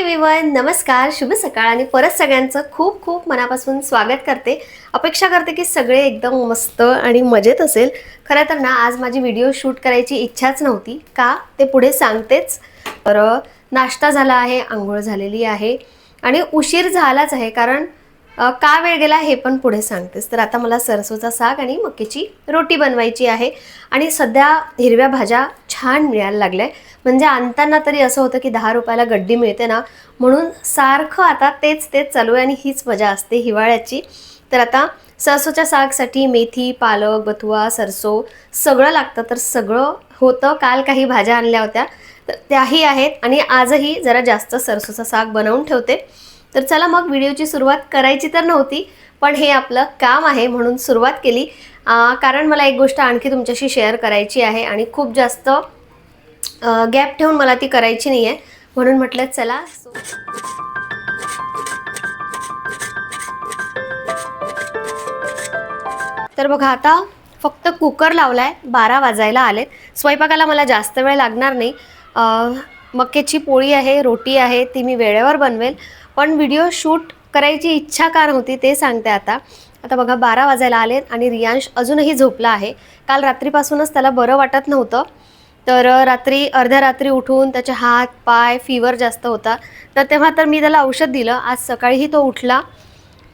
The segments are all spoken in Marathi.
एव्हरीवन नमस्कार शुभ सकाळ आणि परत सगळ्यांचं खूप खूप मनापासून स्वागत करते. अपेक्षा करते की सगळे एकदम मस्त आणि मजेत असेल. खरं तर ना आज माझी व्हिडिओ शूट करायची इच्छाच नव्हती. का? ते पुढे सांगतेच. तर नाश्ता झाला आहे आंघोळ झालेली आहे. आणि उशीर झालाच आहे कारण का वेळ गेला हे पण पुढे सांगतेस. तर आता मला सरसोचा साग आणि मक्याची रोटी बनवायची आहे. आणि सध्या हिरव्या भाज्या छान मिळायला लागल्या म्हणजे आणताना तरी असं होतं की दहा रुपयाला गड्डी मिळते ना. म्हणून सारखं आता तेच तेच चालू आहे आणि हीच मजा असते हिवाळ्याची. तर आता सरसोच्या सागसाठी मेथी पालक बथुआ सरसो सगळं लागतं. तर सगळं होतं. काल काही भाज्या आणल्या होत्या. तर त्याही आहेत. आणि आजही जरा जास्त सरसोचा साग बनवून ठेवते. तर चला मग व्हिडिओची सुरुवात करायची तर नव्हती पण हे आपलं काम आहे म्हणून सुरुवात केली. कारण मला एक गोष्ट आणखी तुमच्याशी शेअर करायची आहे आणि खूप जास्त गॅप ठेवून मला ती करायची नाही आहे म्हणून म्हटलं चला तर बघा आता फक्त कुकर लावलाय बारा वाजायला आलेत. स्वयंपाकाला मला जास्त वेळ लागणार नाही. मक्याची पोळी आहे रोटी आहे ती मी वेळेवर बनवेल. पण व्हिडिओ शूट करायची इच्छा का नव्हती ते सांगते आता. आता बघा बारा वाजायला आलेत आणि रियांश अजूनही झोपला आहे. काल रात्रीपासूनच त्याला बरं वाटत नव्हतं. तर रात्री अर्ध्या रात्री उठून त्याचे हात पाय फिवर जास्त होता. तर तेव्हा तर मी त्याला औषध दिलं. आज सकाळीही तो उठला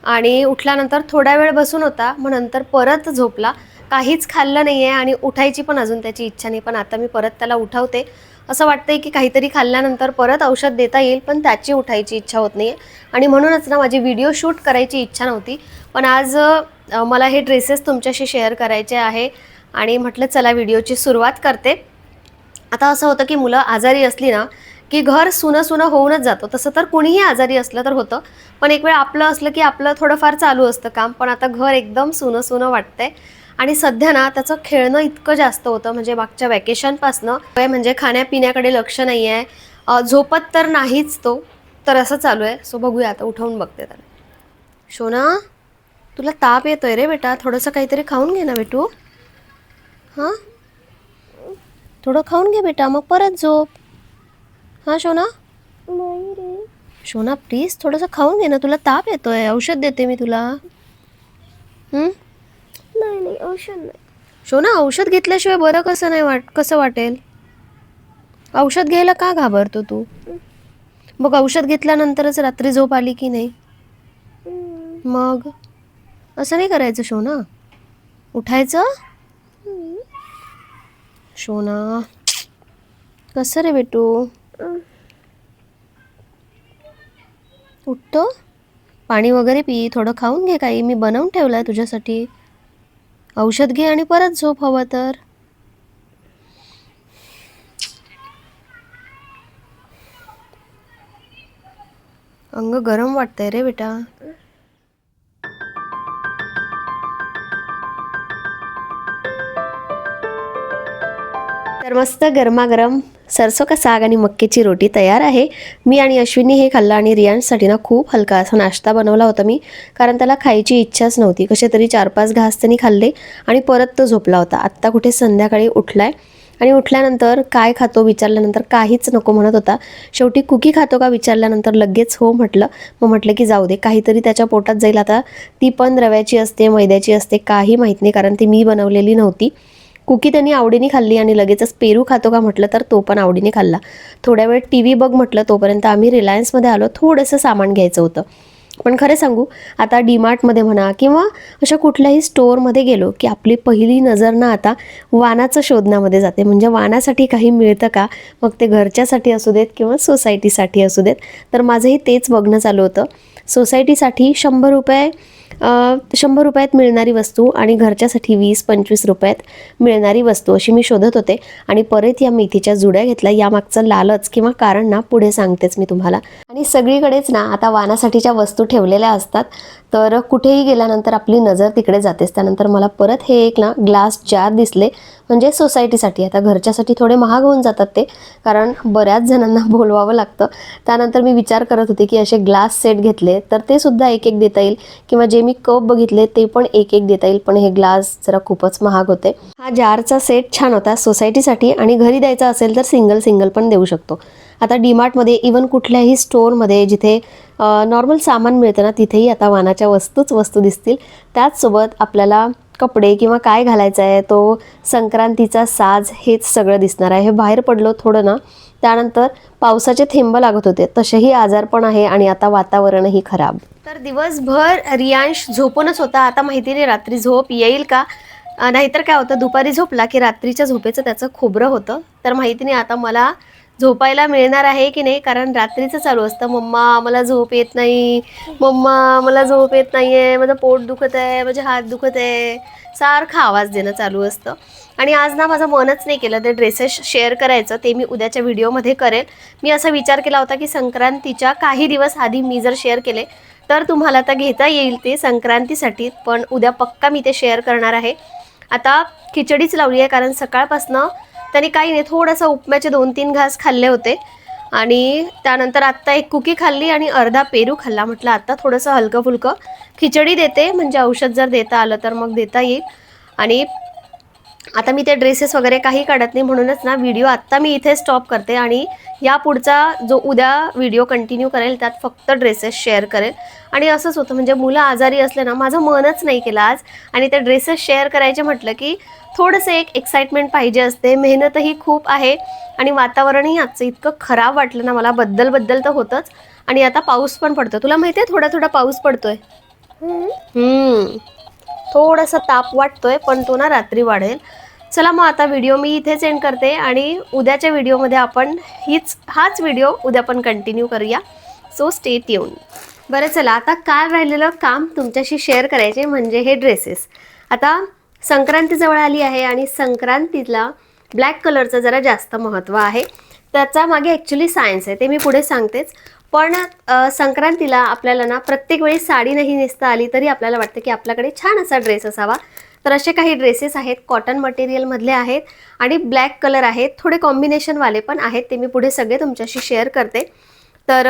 आणि उठल्यानंतर थोडा वेळ बसून होता मग नंतर परत झोपला. काहीच खाल्लं नाही आहे आणि उठायची पण अजून त्याची इच्छा नाही. पण आता मी परत त्याला उठवते. असं वाटतंय की काहीतरी खाल्ल्यानंतर परत औषध देता येईल पण त्याची उठायची इच्छा होत नाही आहे आणि म्हणूनच ना माझी व्हिडिओ शूट करायची इच्छा नव्हती. पण आज मला हे ड्रेसेस तुमच्याशी शेअर करायचे आहे आणि म्हटलं चला व्हिडिओची सुरुवात करते. आता असं होतं की मुलं आजारी असली ना की घर सुनं सुनं होऊनच जातो. तसं तर कुणीही आजारी असलं तर होतं. पण एक वेळ आपलं असलं की आपलं थोडंफार चालू असतं काम. पण आता घर एकदम सुनं सुनं वाटतंय. आणि सध्या ना त्याचं खेळणं इतकं जास्त होतं. म्हणजे मागच्या वॅकेशनपासनं म्हणजे खाण्यापिण्याकडे लक्ष नाही आहे झोपत तर नाहीच तो. तर असं चालू आहे. सो बघूया आता उठवून बघते त्याला. शोना तुला ताप येतोय रे बेटा. थोडंसं काहीतरी खाऊन घे ना बेटू. हां? थोडं खाऊन घे बेटा. मग परत झोप. हां शोना? नाही रे. शोना प्लीज थोडंसं खाऊन घे ना. तुला ताप येतोय. औषध देते मी तुला. हं? नाही नाही औषध नाही. शोना औषध घेतल्याशिवाय बरं कसं नाही वाट कसं वाटेल? औषध घ्यायला का घाबरतो तू? मग औषध घेतल्यानंतरच रात्री झोप आली की नाही? हम्म. मग? असं नाही करायचं शोना. उठायचं? शोना. कसं रे बेटू? उठतो. पाणी वगैरे पी थोडं खाऊन घे काही. मी बनवून ठेवलं आहे तुझ्यासाठी. औषध घे आणि परत झोप हवं तर. अंग गरम वाटतंय रे बेटा. तर मस्त गरमागरम. सरसो का साग आणि मक्याची रोटी तयार आहे. मी आणि अश्विनी हे खाल्लं आणि रियांसाठी ना खूप हलका असा नाश्ता बनवला होता मी कारण त्याला खायची इच्छाच नव्हती. कसे तरी चार पाच घास त्यांनी खाल्ले आणि परत तो झोपला होता. आत्ता कुठे संध्याकाळी उठलाय आणि उठल्यानंतर काय खातो विचारल्यानंतर काहीच नको म्हणत होता. शेवटी कुकी खातो का विचारल्यानंतर लगेच हो म्हटलं. मग म्हटलं की जाऊ दे काहीतरी त्याच्या पोटात जाईल आता. ती पण रव्याची असते मैद्याची असते काही माहीत नाही कारण ती मी बनवलेली नव्हती. कुकी त्यांनी आवडीने खाल्ली आणि लगेचच पेरू खातो का म्हटलं तर तो पण आवडीने खाल्ला. थोड्या वेळ टी व्ही बघ म्हटलं तोपर्यंत आम्ही रिलायन्समध्ये आलो. थोडंसं सामान घ्यायचं होतं. पण खरं सांगू आता डीमार्टमध्ये म्हणा किंवा अशा कुठल्याही स्टोअरमध्ये गेलो की आपली पहिली नजर ना आता वानाचं शोधण्यामध्ये जाते. म्हणजे वानासाठी काही मिळतं का? मग ते घरच्यासाठी असू देत किंवा सोसायटीसाठी असू देत. तर माझंही तेच बघणं चालू होतं. सोसायटीसाठी शंभर रुपये शंभर रुपयात मिळणारी वस्तू आणि घरच्यासाठी वीस पंचवीस रुपयात मिळणारी वस्तू अशी मी शोधत होते. आणि परत या मेथीच्या जुड्या घेतल्या. यामागचं लालच किंवा कारण ना पुढे सांगतेच मी तुम्हाला. आणि सगळीकडेच ना आता वानासाठीच्या वस्तू ठेवलेल्या असतात. तर कुठेही गेल्यानंतर आपली नजर तिकडे जातेच. त्यानंतर मला परत हे एक ना ग्लास जार दिसले. म्हणजे सोसायटीसाठी आता घरच्यासाठी थोडे महाग होऊन जातात ते कारण बऱ्याच जणांना बोलवावं लागतं. त्यानंतर मी विचार करत होते की असे ग्लास सेट घेतले तर ते सुद्धा एक एक देता येईल किंवा जे मी कप बघितले ते पण एक एक देता येईल पण हे ग्लास जरा खूपच महाग होते. हा जारचा सेट छान होता सोसायटीसाठी आणि घरी द्यायचा असेल तर सिंगल सिंगल पण देऊ शकतो. आता डीमार्टमध्ये इवन कुठल्याही स्टोअरमध्ये जिथे नॉर्मल सामान मिळतं ना तिथेही आता वानाच्या वस्तूच वस्तू दिसतील. त्याचसोबत आपल्याला कपडे किंवा काय घालायचं आहे तो संक्रांतीचा साज हेच सगळं दिसणार आहे. हे बाहेर पडलो थोडं ना त्यानंतर पावसाचे थेंब लागत होते. तसेही आजार पण आहे आणि आता वातावरणही खराब. तर दिवसभर रियांश झोपूनच होता. आता माहिती नाही रात्री झोप येईल का? नाहीतर काय होतं दुपारी झोपला की रात्रीच्या झोपेचं त्याचं खोबरं होतं. तर माहिती नाही आता मला झोपायला मिळणार आहे की नाही? कारण रात्रीचं चालू असतं. मम्मा मला झोप येत नाही. मम्मा मला झोप येत नाही आहे माझं पोट दुखत आहे. माझे हात दुखत आहे. सारखा आवाज देणं चालू असतं. आणि आज ना माझं मनच नाही केलं. ते ड्रेसेस शेअर करायचं. ते मी उद्याच्या व्हिडिओमध्ये करेल. मी असा विचार केला होता की संक्रांतीच्या काही दिवस आधी मी जर शेअर केले तर तुम्हाला आता घेता येईल ते संक्रांतीसाठी. पण उद्या पक्का मी ते शेअर करणार आहे. आता खिचडीच लावली आहे कारण सकाळपासनं त्यांनी काही नाही थोडंसं उपम्याचे दोन तीन घास खाल्ले होते. आणि त्यानंतर आत्ता एक कुकी खाल्ली आणि अर्धा पेरू खाल्ला. म्हटलं आत्ता थोडंसं हलकं फुलकं खिचडी देते म्हणजे औषध जर देता आलं तर मग देता येईल. आणि आता मी ते ड्रेसेस वगैरे काही काढत नाही म्हणूनच ना व्हिडिओ आत्ता मी इथे स्टॉप करते आणि या पुढचा जो उद्या व्हिडिओ कंटिन्यू करेल त्यात फक्त ड्रेसेस शेअर करेल. आणि असंच होतं म्हणजे मुलं आजारी असले ना माझं मनच नाही केलं आज. आणि ते ड्रेसेस शेअर करायचे म्हटलं की थोडंसं एक एक्साइटमेंट पाहिजे असते मेहनतही खूप आहे आणि वातावरणही आजचं इतकं खराब वाटलं ना मला बद्दल बद्दल तर होतंच. आणि आता पाऊस पण पडतो तुला माहिती आहे थोडा थोडा पाऊस पडतोय. थोडासा ताप वाटतोय पण तो ना रात्री वाढेल. चला मग आता व्हिडिओ मी इथेच एंड करते आणि उद्याच्या व्हिडिओमध्ये आपण हीच हाच व्हिडिओ उद्या पण कंटिन्यू करूया. सो स्टेट येऊन बरं चला आता काय राहिलेलं काम तुमच्याशी शेअर करायचे म्हणजे हे ड्रेसेस आता संक्रांती जवळ आली आहे आणि संक्रांतीला ब्लॅक कलरचं जरा जास्त महत्त्व आहे. त्याचा मागे ॲक्च्युली सायन्स आहे ते मी पुढे सांगतेच. पण संक्रांतीला आपल्याला ना प्रत्येक वेळी साडी नाही नेसता आली तरी आपल्याला वाटतं की आपल्याकडे छान असा ड्रेस असावा. तर असे काही ड्रेसेस आहेत कॉटन मटेरियलमधले आहेत आणि ब्लॅक कलर आहेत. थोडे कॉम्बिनेशनवाले पण आहेत ते मी पुढे सगळे तुमच्याशी शेअर करते. तर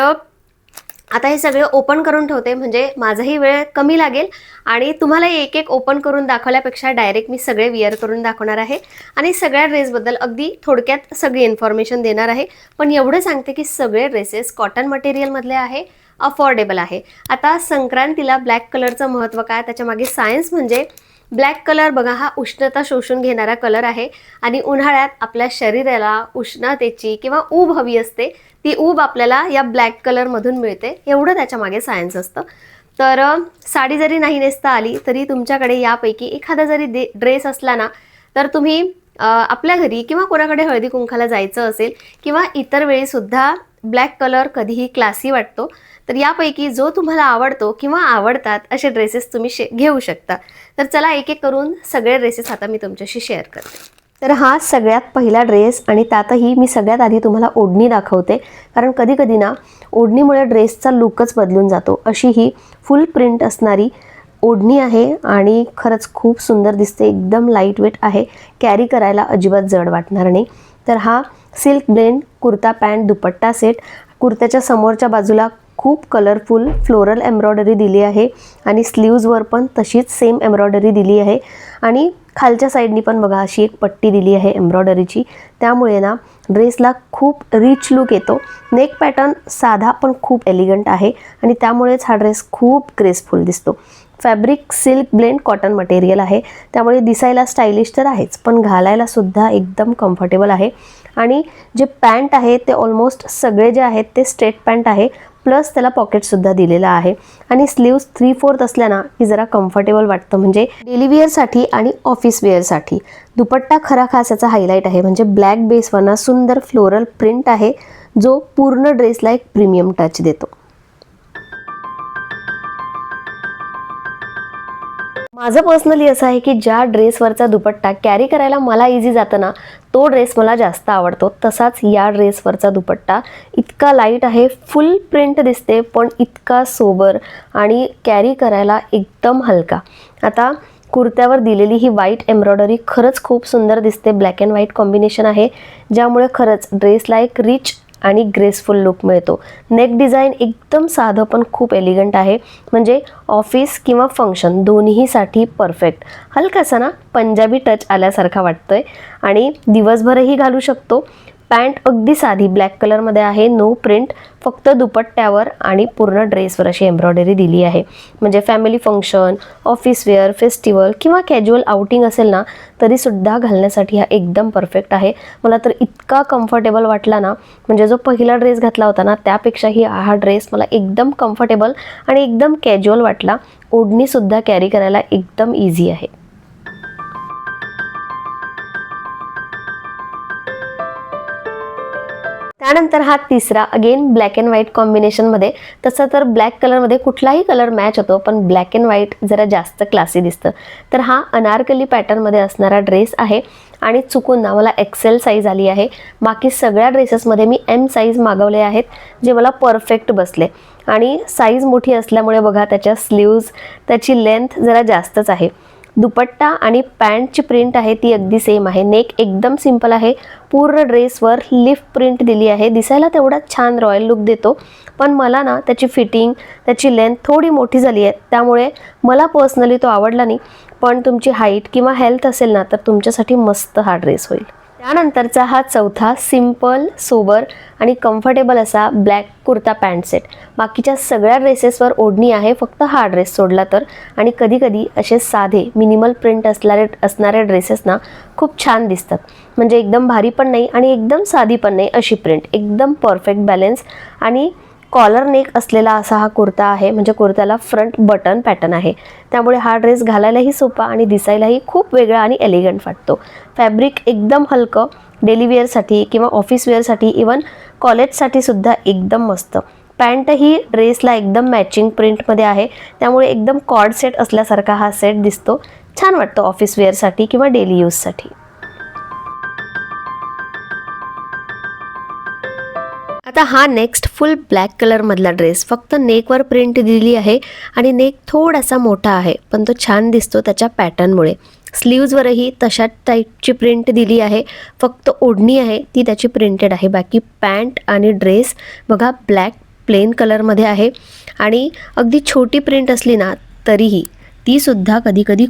आता हे सगळं ओपन करून ठेवते म्हणजे माझाही वेळ कमी लागेल. आणि तुम्हाला एक एक ओपन करून दाखवल्यापेक्षा डायरेक्ट मी सगळे विअर करून दाखवणार आहे. आणि सगळ्या ड्रेसबद्दल अगदी थोडक्यात सगळी इन्फॉर्मेशन देणार आहे. पण एवढं सांगते की सगळे ड्रेसेस कॉटन मटेरियलमधले आहे अफोर्डेबल आहे. आता संक्रांतीला ब्लॅक कलरचं महत्त्व काय? त्याच्यामागे सायन्स म्हणजे ब्लॅक कलर बघा हा उष्णता शोषून घेणारा कलर आहे आणि उन्हाळ्यात आपल्या शरीराला उष्णतेची किंवा ऊब हवी असते ती ऊब आपल्याला या ब्लॅक कलरमधून मिळते. एवढं त्याच्यामागे सायन्स असतं. तर साडी जरी नाही नेसता आली तरी तुमच्याकडे यापैकी एखादा जरी दे ड्रेस असला ना तर तुम्ही आपल्या घरी किंवा कोणाकडे हळदी कुंखाला जायचं असेल किंवा इतर वेळीसुद्धा ब्लॅक कलर कधीही क्लासी वाटतो तर यापैकी जो तुम्हाला आवडतो किंवा आवडतात असे ड्रेसेस तुम्ही शे घेऊ शकता. तर चला एक एक करून सगळे ड्रेसेस आता मी तुमच्याशी शेअर करते. तर हा सगळ्यात पहिला ड्रेस आणि त्यातही मी सगळ्यात आधी तुम्हाला ओढणी दाखवते. कारण कधी कधी ना ओढणीमुळे ड्रेसचा लुकच बदलून जातो. अशी ही फुल प्रिंट असणारी ओढणी आहे आणि खरंच खूप सुंदर दिसते एकदम लाइट वेट आहे. कॅरी करायला अजिबात जड वाटणार नाही. तर हा silk blend kurta pant dupatta set कुर्त्याच्या समोरच्या बाजूला खूप कलरफुल फ्लोरल एम्ब्रॉयडरी दिली आहे आणि स्लीव्जवर पण तशीच सेम एम्ब्रॉयडरी दिली आहे. आणि खालच्या साईडनी पण बघा अशी एक पट्टी दिली आहे एम्ब्रॉयडरीची त्यामुळे ना ड्रेसला खूप रिच लुक येतो. नेक पॅटर्न साधा पण खूप एलिगंट आहे आणि त्यामुळेच हा ड्रेस खूप ग्रेसफुल दिसतो. Fabric silk blend cotton material आहे. त्यामुळे दिसायला स्टायलिश तर आहेच पण घालायला सुद्धा एकदम कम्फर्टेबल आहे. आणि जे पॅन्ट आहे ते ऑलमोस्ट सगळे जे आहेत ते स्ट्रेट पॅन्ट आहे प्लस त्याला पॉकेटसुद्धा दिलेलं आहे. आणि स्लीव्स थ्री फोर्थ असल्यानं ही की जरा कम्फर्टेबल वाटतं. म्हणजे डेली वेअरसाठी आणि ऑफिस वेअरसाठी दुपट्टा खरा खास याचा हायलाईट आहे. म्हणजे ब्लॅक बेसवरना सुंदर फ्लोरल प्रिंट आहे जो पूर्ण ड्रेसला एक प्रीमियम टच देतो. माझं पर्सनली असं आहे की ज्या ड्रेसवरचा दुपट्टा कॅरी करायला मला इझी जातं ना तो ड्रेस मला जास्त आवडतो. तसाच या ड्रेसवरचा दुपट्टा इतका लाइट आहे फुल प्रिंट दिसते पण इतका सोबर आणि कॅरी करायला एकदम हलका. आता कुर्त्यावर दिलेली ही व्हाईट एम्ब्रॉयडरी खरंच खूप सुंदर दिसते. ब्लॅक अँड व्हाईट कॉम्बिनेशन आहे ज्यामुळे खरंच ड्रेसला एक रिच आणि ग्रेसफुल लुक मिळतो. नेक डिझाईन एकदम साधं पण खूप एलिगंट आहे. म्हणजे ऑफिस किंवा फंक्शन दोन्हीसाठी परफेक्ट हलकासा ना पंजाबी टच आल्यासारखा वाटतोय. आणि दिवसभरही घालू शकतो. पॅन्ट अगदी साधी ब्लॅक कलरमध्ये आहे. नो प्रिंट फक्त दुपट्ट्यावर आणि पूर्ण ड्रेसवर अशी एम्ब्रॉयडरी दिली आहे. म्हणजे family function office wear festival किंवा कॅज्युअल आउटिंग असेल ना तरीसुद्धा घालण्यासाठी हा एकदम परफेक्ट आहे. मला तर इतका कम्फर्टेबल वाटला ना म्हणजे जो पहिला ड्रेस घातला होता ना त्यापेक्षाही हा ड्रेस मला एकदम कम्फर्टेबल आणि एकदम कॅज्युअल वाटला. ओढणीसुद्धा कॅरी करायला एकदम इझी आहे. त्यानंतर हा तिसरा अगेन ब्लॅक अँड व्हाईट कॉम्बिनेशनमध्ये तसं तर ब्लॅक कलरमध्ये कुठलाही कलर मॅच होतो पण ब्लॅक अँड व्हाईट जरा जास्त क्लासी दिसतं. तर हा अनारकली पॅटर्नमध्ये असणारा ड्रेस आहे आणि चुकून ना मला एक्सेल साईज आली आहे. बाकी सगळ्या ड्रेसेसमध्ये मी एम साईज मागवले आहेत जे मला परफेक्ट बसले. आणि साईज मोठी असल्यामुळे बघा त्याच्या स्लीव्ज त्याची लेंथ जरा जास्तच आहे. दुपट्टा आणि पॅन्टची प्रिंट आहे ती अगदी सेम आहे. नेक एकदम सिंपल आहे. पूर्ण ड्रेसवर लिफ प्रिंट दिली आहे. दिसायला तेवढा छान रॉयल लुक देतो. पण मला ना त्याची फिटिंग त्याची लेंथ थोडी मोठी झाली आहे. त्यामुळे मला पर्सनली तो आवडला नाही. पण तुमची हाईट किंवा हेल्थ असेल ना तर तुमच्यासाठी मस्त हा ड्रेस होईल. त्यानंतरचा हा चौथा सिंपल सोबर आणि कम्फर्टेबल असा ब्लॅक कुर्ता पॅन्ट सेट. बाकीच्या सगळ्या ड्रेसेसवर ओढणी आहे फक्त हा ड्रेस सोडला तर. आणि कधीकधी असे साधे मिनिमल प्रिंट असणारे असणारे ड्रेसेसना खूप छान दिसतात. म्हणजे एकदम भारी पण नाही आणि एकदम साधी पण नाही अशी प्रिंट. एकदम परफेक्ट बॅलेन्स आणि कॉलर नेक असलेला असा हा कुर्ता आहे. म्हणजे कुर्त्याला फ्रंट बटन पॅटर्न आहे. त्यामुळे हा ड्रेस घालायलाही सोपा आणि दिसायलाही खूप वेगळा आणि एलिगंट वाटतो. फॅब्रिक एकदम हलकं डेली वेअरसाठी किंवा ऑफिस वेअरसाठी इवन कॉलेजसाठी सुद्धा एकदम मस्त. पॅन्ट ही ड्रेसला एकदम मॅचिंग प्रिंटमध्ये आहे. त्यामुळे एकदम कॉर्ड सेट असल्यासारखा हा सेट दिसतो. छान वाटतो ऑफिस वेअरसाठी किंवा डेली यूजसाठी आता हा नेक्स्ट फुल ब्लॅक कलरमधला ड्रेस फक्त नेकवर प्रिंट दिली आहे आणि नेक थोडासा मोठा आहे पण तो छान दिसतो त्याच्या पॅटर्नमुळे स्लीव्जवरही तशा टाईपची प्रिंट दिली आहे. फक्त ओढणी आहे ती त्याची प्रिंटेड आहे. बाकी पॅन्ट आणि ड्रेस बघा ब्लॅक प्लेन कलरमध्ये आहे. आणि अगदी छोटी प्रिंट असली ना तरीही ती सुद्धा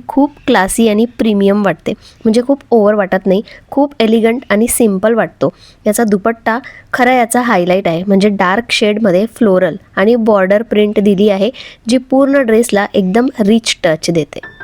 खूप क्लासी आणि प्रीमियम वाटते. म्हणजे खूप ओव्हर वाटत नाही खूप एलिगंट आणि सिंपल वाटतो. याचा दुपट्टा खरा याचा हायलाईट आहे. म्हणजे डार्क शेडमध्ये फ्लोरल आणि बॉर्डर प्रिंट दिली आहे जी पूर्ण ड्रेसला एकदम रिच टच देते.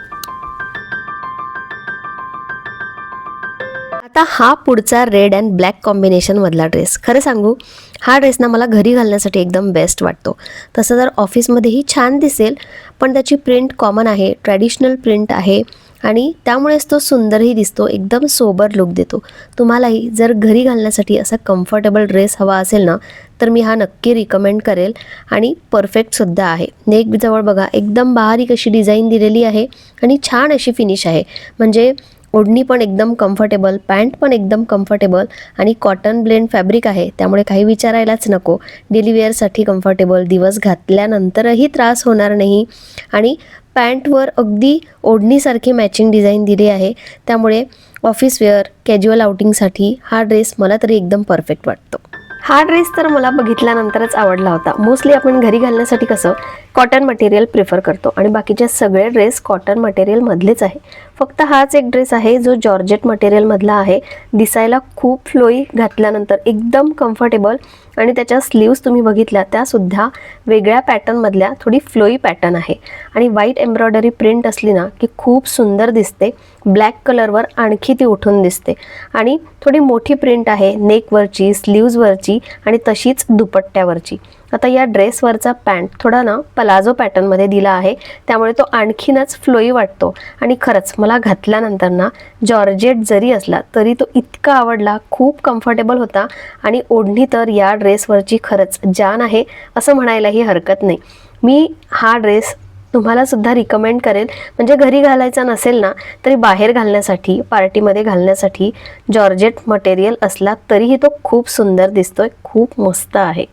आता हा पुढचा रेड अँड ब्लॅक कॉम्बिनेशनमधला ड्रेस खरं सांगू हा ड्रेस ना मला घरी घालण्यासाठी एकदम बेस्ट वाटतो. तसं तर ऑफिसमध्येही छान दिसेल पण त्याची प्रिंट कॉमन आहे ट्रॅडिशनल प्रिंट आहे आणि त्यामुळेच तो सुंदरही दिसतो एकदम सोबर लुक देतो. तुम्हालाही जर घरी घालण्यासाठी असा कम्फर्टेबल ड्रेस हवा असेल ना तर मी हा नक्की रिकमेंड करेल आणि परफेक्टसुद्धा आहे. नेक जवळ बघा एकदम बारीक अशी डिझाईन दिलेली आहे आणि छान अशी फिनिश आहे. म्हणजे ओढणी पण एकदम कम्फर्टेबल पॅन्ट पण एकदम कम्फर्टेबल आणि कॉटन ब्लेंड फॅब्रिक आहे त्यामुळे काही विचारायलाच नको. डेली वेअरसाठी कम्फर्टेबल दिवस घातल्यानंतरही त्रास होणार नाही. आणि पॅन्टवर अगदी ओढणीसारखी मॅचिंग डिझाईन दिली आहे त्यामुळे ऑफिस वेअर कॅज्युअल आउटिंगसाठी हा ड्रेस मला तरी एकदम परफेक्ट वाटतो. हा ड्रेस तर मला बघितल्यानंतरच आवडला होता. मोस्टली आपण घरी घालण्यासाठी कसं कॉटन मटेरियल प्रिफर करतो. आणि बाकीचे सगळे ड्रेस कॉटन मटेरियलमधलेच आहे. फक्त हाच एक ड्रेस आहे जो जॉर्जेट मटेरियलमधला आहे. दिसायला खूप फ्लोई घातल्यानंतर एकदम कम्फर्टेबल आणि त्याच्या स्लीव्स तुम्ही बघितल्या त्यासुद्धा वेगळ्या पॅटर्नमधल्या थोडी फ्लोई पॅटर्न आहे. आणि व्हाईट एम्ब्रॉयडरी प्रिंट असली ना की खूप सुंदर दिसते. ब्लॅक कलरवर आणखी ती उठून दिसते. आणि थोडी मोठी प्रिंट आहे नेकवरची स्लीव्जवरची आणि तशीच दुपट्ट्यावरची. आता या ड्रेसवरचा पॅन्ट थोडा ना पलाझो पॅटर्नमध्ये दिला आहे. त्यामुळे तो आणखीनच फ्लोई वाटतो. आणि खरंच मला घातल्यानंतर ना जॉर्जेट जरी असला तरी तो इतका आवडला खूप कम्फर्टेबल होता आणि ओढणी तर या ड्रेसवरची खरंच जान आहे असं म्हणायलाही हरकत नाही. मी हा ड्रेस तुम्हाला सुद्धा रिकमेंड करेन म्हणजे घरी घालायचा नसेल ना तरी बाहेर घालण्यासाठी पार्टीमध्ये घालण्यासाठी जॉर्जेट मटेरियल असला तरीही तो खूप सुंदर दिसतोय खूप मस्त आहे.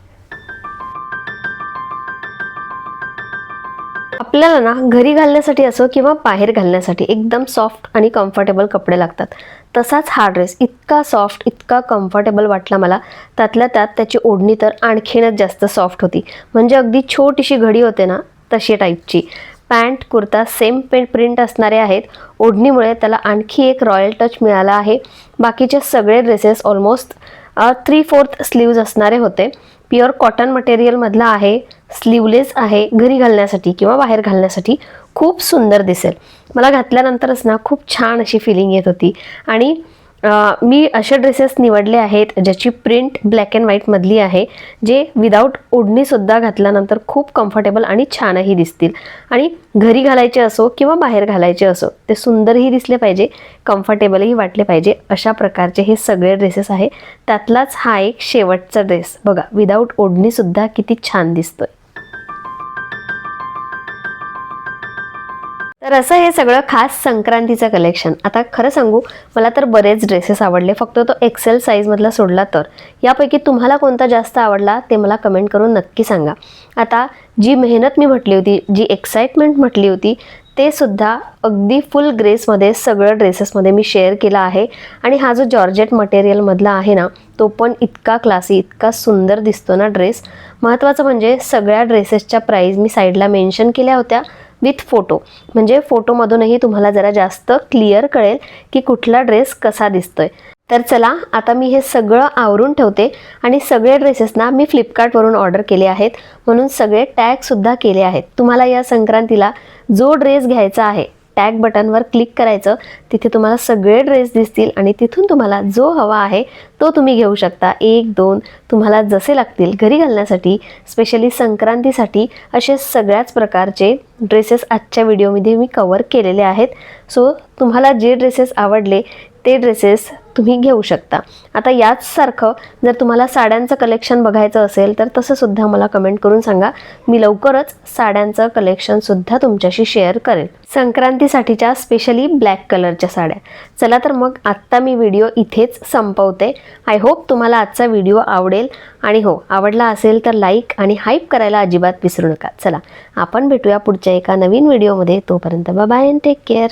आपल्याला ना घरी घालण्यासाठी असो किंवा बाहेर घालण्यासाठी एकदम सॉफ्ट आणि कम्फर्टेबल कपडे लागतात. तसाच हा ड्रेस इतका सॉफ्ट इतका कम्फर्टेबल वाटला मला. त्यातल्या त्यात त्याची ओढणी तर आणखीनच जास्त सॉफ्ट होती. म्हणजे अगदी छोटीशी घडी होते ना तशी टाईपची pant kurta same pant print असणारे आहेत. ओढणीमुळे त्याला आणखी एक रॉयल टच मिळाला आहे. बाकीचे सगळे dresses almost three fourth sleeves असणारे होते. प्युअर कॉटन मटेरियलमधला आहे. स्लीवलेस आहे घरी घालण्यासाठी किंवा बाहेर घालण्यासाठी खूप सुंदर दिसेल. मला घातल्यानंतरच ना खूप छान अशी फिलिंग येत होती. आणि मी असे ड्रेसेस निवडले आहेत ज्याची प्रिंट ब्लॅक अँड व्हाईटमधली आहे जे विदाऊट ओढणीसुद्धा घातल्यानंतर खूप कम्फर्टेबल आणि छानही दिसतील. आणि घरी घालायचे असो किंवा बाहेर घालायचे असो ते सुंदरही दिसले पाहिजे कम्फर्टेबलही वाटले पाहिजे अशा प्रकारचे हे सगळे ड्रेसेस आहे. त्यातलाच हा एक शेवटचा ड्रेस बघा विदाऊट ओढणीसुद्धा किती छान दिसतोय. तर असं हे सगळं खास संक्रांतीचं कलेक्शन आता खरं सांगू मला तर बरेच ड्रेसेस आवडले. फक्त तो एक्सेल साईजमधला सोडला तर. यापैकी तुम्हाला कोणता जास्त आवडला ते मला कमेंट करून नक्की सांगा. आता जी मेहनत मी म्हटली होती जी एक्साइटमेंट म्हटली होती ते सुद्धा अगदी फुल ग्रेसमध्ये सगळं ड्रेसेसमध्ये मी शेअर केला आहे. आणि हा जो जॉर्जेट मटेरियलमधला आहे ना तो पण इतका क्लासी इतका सुंदर दिसतो ना ड्रेस महत्त्वाचं म्हणजे सगळ्या ड्रेसेसच्या प्राईज मी साईडला मेन्शन केल्या होत्या. With photo. म्हणजे फोटोमधूनही तुम्हाला जरा जास्त क्लिअर कळेल की कुठला ड्रेस कसा दिसतोय. तर चला आता मी हे सगळं आवरून ठेवते आणि सगळे ड्रेसेस ना मी फ्लिपकार्टवरून ऑर्डर केले आहेत. म्हणून सगळे टॅगसुद्धा केले आहेत. तुम्हाला या संक्रांतीला जो ड्रेस घ्यायचा आहे टॅग बटनवर क्लिक करायचं तिथे तुम्हाला सगळे ड्रेस दिसतील आणि तिथून तुम्हाला जो हवा आहे तो तुम्ही घेऊ शकता. एक दोन तुम्हाला जसे लागतील घरी घालण्यासाठी स्पेशली संक्रांतीसाठी असे सगळ्याच प्रकारचे ड्रेसेस आजच्या व्हिडिओमध्ये मी कवर केलेले आहेत. सो तुम्हाला जे ड्रेसेस आवडले ते ड्रेसेस तुम्ही घेऊ शकता. आता याचसारखं जर तुम्हाला साड्यांचं कलेक्शन बघायचं असेल तर तसंसुद्धा मला कमेंट करून सांगा. मी लवकरच साड्यांचं कलेक्शनसुद्धा तुमच्याशी शेअर करेल. संक्रांतीसाठीच्या स्पेशली ब्लॅक कलरच्या साड्या. चला तर मग आत्ता मी व्हिडिओ इथेच संपवते. आय होप तुम्हाला आजचा व्हिडिओ आवडेल. आणि हो आवडला असेल तर लाईक आणि हाईप करायला अजिबात विसरू नका. चला आपण भेटूया पुढच्या एका नवीन व्हिडिओमध्ये तोपर्यंत बाय अँड टेक केअर